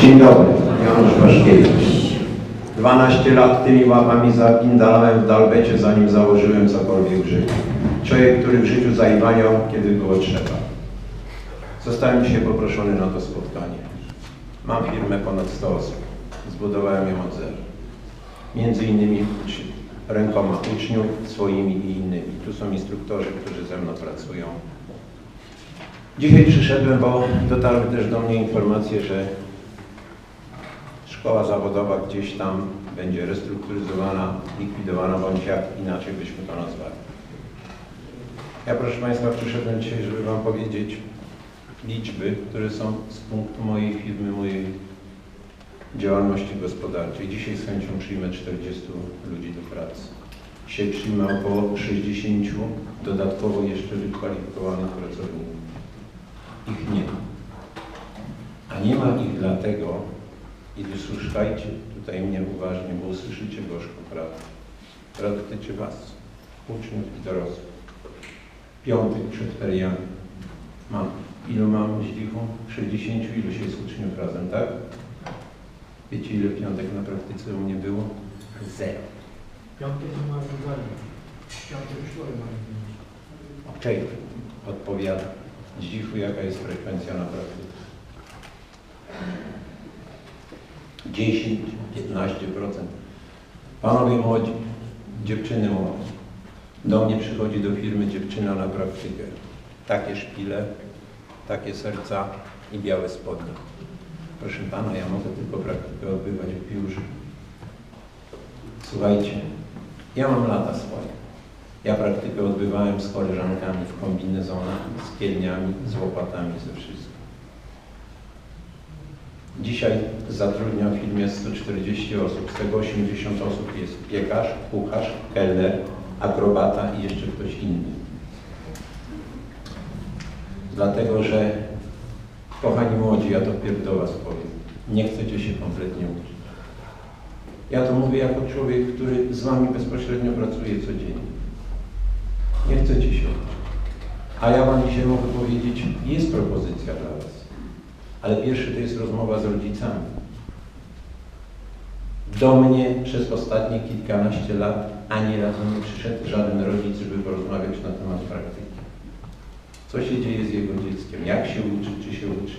Dzień dobry, Janusz Waszkiewicz. 12 lat tymi łapami zapindalałem w dalbecie, zanim założyłem cokolwiek w życiu. Człowiek, który w życiu zaiwaniał, kiedy było trzeba. Zostałem dzisiaj poproszony na to spotkanie. Mam firmę ponad 100 osób. Zbudowałem ją od zera. Między innymi rękoma uczniów, swoimi i innymi. Tu są instruktorzy, którzy ze mną pracują. Dzisiaj przyszedłem, bo dotarły też do mnie informacje, że szkoła zawodowa gdzieś tam będzie restrukturyzowana, likwidowana, bądź jak inaczej byśmy to nazwali. Ja proszę Państwa przyszedłem dzisiaj, żeby Wam powiedzieć liczby, które są z punktu mojej firmy, mojej działalności gospodarczej. Dzisiaj z chęcią przyjmę 40 ludzi do pracy. Dzisiaj przyjmę około 60 dodatkowo jeszcze wykwalifikowanych pracowników. Ich nie ma. A nie ma ich dlatego, i wysłuchajcie tutaj mnie uważnie, bo usłyszycie gorzką prawdę, która dotyczy Was, uczniów i dorosłych. Piątek przed feriami. Mam. Ilu mam z lichą? 60 iluś jest uczniów razem, tak? Wiecie ile piątek na praktyce u mnie było? Zero. Piątek nie ma zadania. Piątek szkoły mamy. Okej, odpowiada. Zdzichu, jaka jest frekwencja na praktyce? 10, 15%. Panowie młodzi, dziewczyny młode. Do mnie przychodzi do firmy dziewczyna na praktykę. Takie szpile, takie serca i białe spodnie. Proszę pana, ja mogę tylko praktykę odbywać w biurze. Słuchajcie, ja mam lata swoje. Ja praktykę odbywałem z koleżankami w kombinezonach, z kielniami, z łopatami, ze wszystkim. Dzisiaj zatrudniam w firmie 140 osób, z tego 80 osób jest piekarz, kucharz, kelner, akrobata i jeszcze ktoś inny. Dlatego, że kochani młodzi, ja to wpierw do Was powiem, nie chcecie się kompletnie uczyć. Ja to mówię jako człowiek, który z Wami bezpośrednio pracuje codziennie. Nie chcecie się uczyć. A ja Wam dzisiaj mogę powiedzieć, jest propozycja dla Was. Ale pierwszy to jest rozmowa z rodzicami. Do mnie przez ostatnie kilkanaście lat ani razu nie przyszedł żaden rodzic, żeby porozmawiać na temat praktyki. Co się dzieje z jego dzieckiem? Jak się uczy, czy się uczy?